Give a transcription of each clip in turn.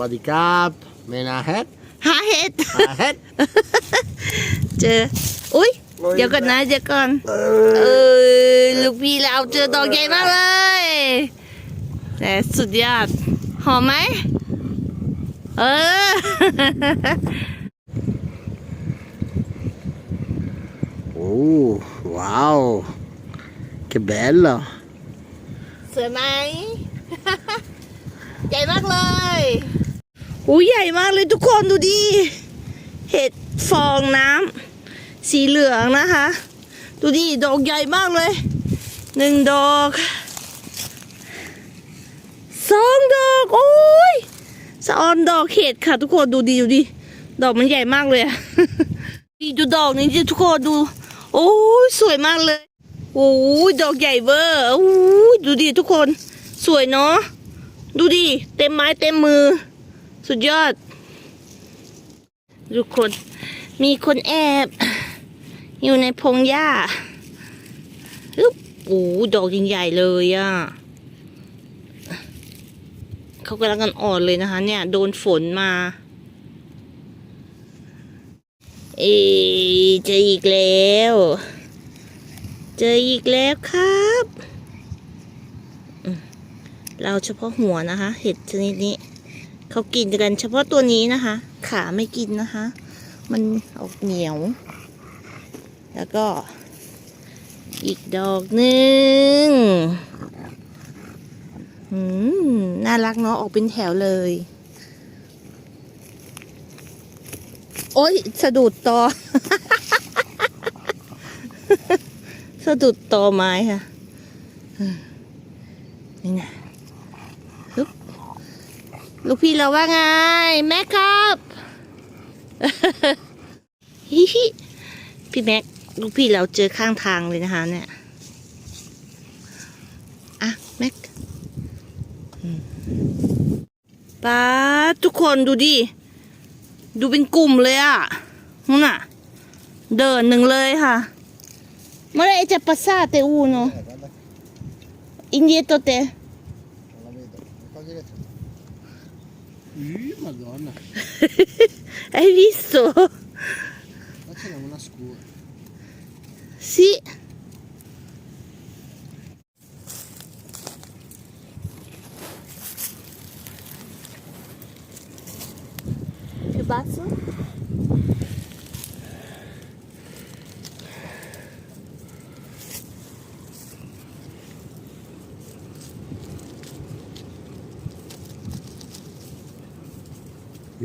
วัสดีครับเมนาเฮ็ดหาเห็ดหาเฮ็ดเจอ อุ้ย โอ้ย เดี๋ยวก่อนนะ เดี๋ยวก่อนเอเอออลูกพี่เราเจอดอกใหญ่มากเลยแต่สุดยอด หอมไหม เออ โอ้ว้าว che bello สวยไหม ใหญ่มากเลย อู้ใหญ่มากเลยทุกคนดูดิ เห็ดฟองน้ำสีเหลืองนะคะ ดูดิ ดอกใหญ่มากเลย หนึ่งดอก สองดอก โอ้ยสะออนดอกเห็ดค่ะทุกคนดูดิดูดิ ดอกมันใหญ่มากเลยอะดีดูดอกนี้ดิทุกคนดู โอ้ยสวยมากเลย โอ้ยดอกใหญ่เวอร์โอ้ยดูดิทุกคน สวยเนาะ ดูดิ เต็มไม้เต็มมือ สุดยอด ทุกคน มีคนแอบ อยู่ในพงหญ้าอึ๊บโอ้ดอกใหญ่ๆเลยอะ่ะเขากำลังกันอ่อนเลยนะคะ เนี่ย โดนฝนมา เอเจออีกแล้ว เจออีกแล้วครับเราเฉพาะหัวนะคะ เห็ดชนิดนี้ เขากินกันเฉพาะตัวนี้นะคะ ขาไม่กินนะคะ มันออกเหนียว แล้วก็ อีกดอกหนึ่งน่ารักเนาะออกเป็นแถวเลย โอ๊ยสะดุดตอ สะดุดตอไม้ค่ะนี่นะ ลูกพี่เราว่าไง แม่ครับ ฮิฮิพี่แม็ก ลูกพี่เราเจอข้างทางเลยนะคะ เนี่ย อะ แม็กป้าทุกคนดูดิ ดูเป็นกลุ่มเลยอะนู่นน่ะเดินหนึ่งเลยค่ะเมื่อไรจะปัสสาเตอูโนอินเดียโตเต Ih, madonna. hai visto? Ma ce n'è una scura. Sì.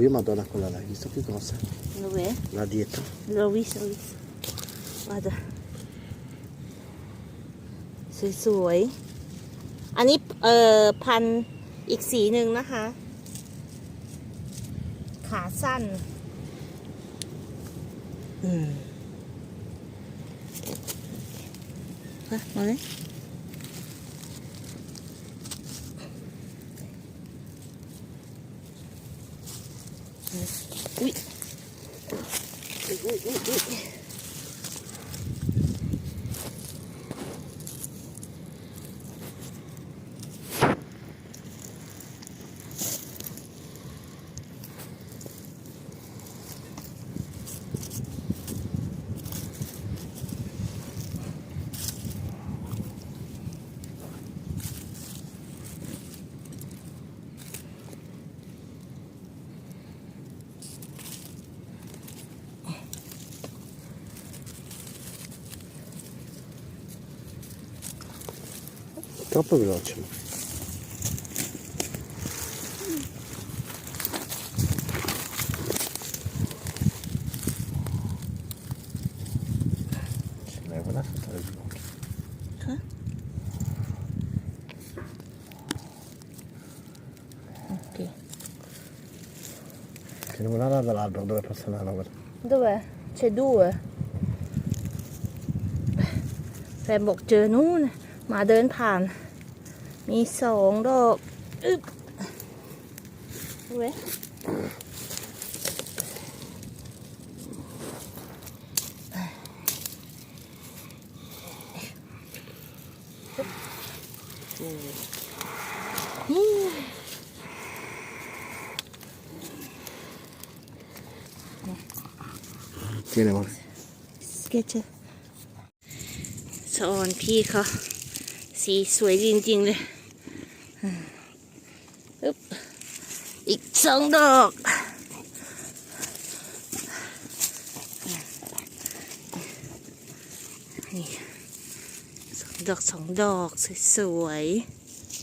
Ih, madonna, quella là, hai visto che cosa? Dov'è? Là dietro. L'ho visto, l'ho visto. Guarda. สวยๆ อันนี้เอ่อพันธุ์อีกสีหนึ่งนะคะ ขาสั้น อืมฮะมาเลย อุ้ยอุ้ยอุ้ยอุ้ยอุ้ย Troppo veloce. Ce n'è una sotto le ginocchia. คะโอ เค Ce n'è una là dall'albero dove passa la roba. Dov'è? C'è due. แฟนบอกเจอนู่นหมาเดินผ่าน มีสองดอกอึบเว้ยเจ๊ไหนบ้างเจ๊เจ๊สอนพี่เขาสีสวยจริง ๆ เลย อึ๊บอีกสองดอกนี่สองดอกสองดอกสวย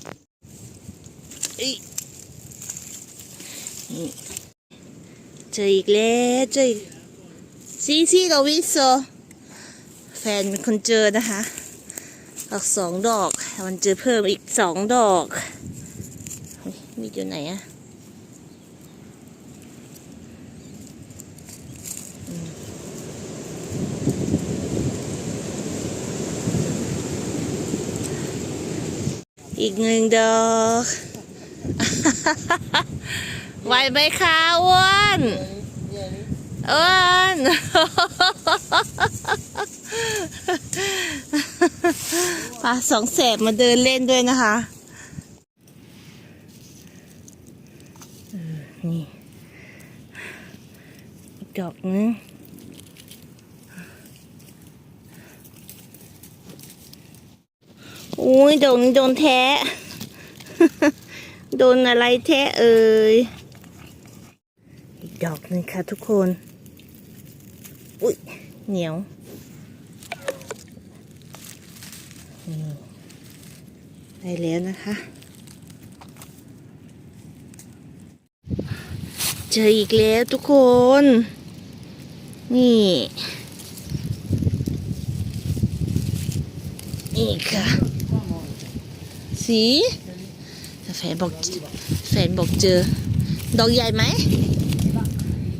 ๆอินี่เจออีกแล้วเจออีกซีซีกับวิโซแฟนเป็นคนเจอนะคะดอกสองดอก มันเจอเพิ่มอีกสองดอก อยู่ไหนอะอืมอีกหนึ่งดอกไหวไหมคะอ้วนเอิญพาสองแสบมาเดินเล่นด้วยนะคะเออนี่อีก ดอกนึงอุ้ยโดนโดนแท้ โดนอะไรแท้เอ่ย อีกดอกหนึ่งค่ะทุกคน อุ้ยเหนียวได้แล้วนะคะ เจออีกแล้วทุกคน นี่ นี่ค่ะ สีแฟนบอกแฟนบอกเจอ ดอกใหญ่ไหม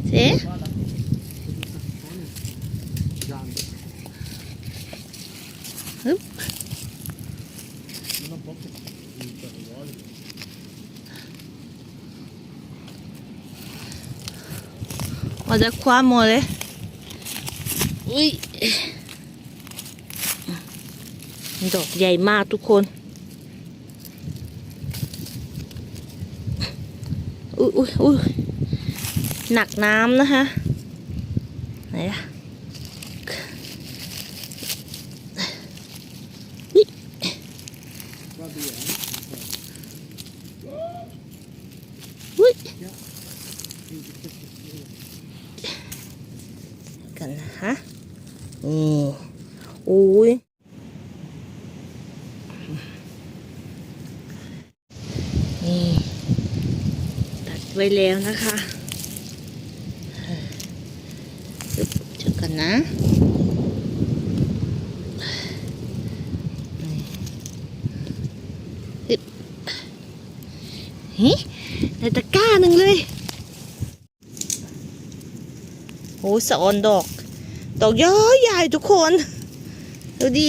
เจ๊ฮึบมาจะคว้าหมเลย อุ้ยดอกใหญ่มากทุกคน อุ้ยอุ้ยอุ้ยหนักน้ำนะคะ ไหนอะอุ้ยกันนะคะนี่อุ้ย นี่ตัดไว้แล้วนะคะอึ๊บเจอกันนะเฮ้ยได้ตะกร้าหนึ่งเลยโอ้สะออนดอก ดอกย้อยใหญ่ทุกคน ดูดิ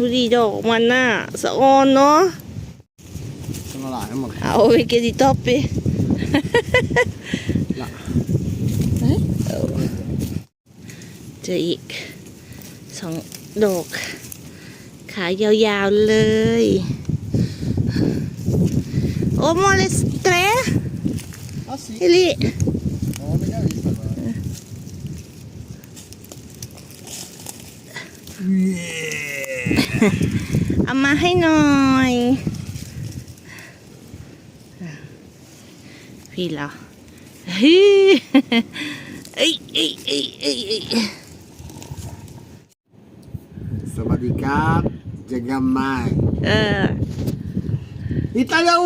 ดูดิดอกมันน่ะสะออนเนาะ Sono là, amore. เอาไปกินดิท็อปไปน่ะเอ้ยเอาเจออีกสองดอก ขายาวๆเลย โอ้โมเลสเตร Ah sì? เอลิ Non ho mica visto. guarda. เอามาให้หน่อย พี่เหรอเฮ้ยเอ้ยเอ้ยเอ้ยเอ้ยเอ้ย Sawadika, Jagamai. เออ Italia 1!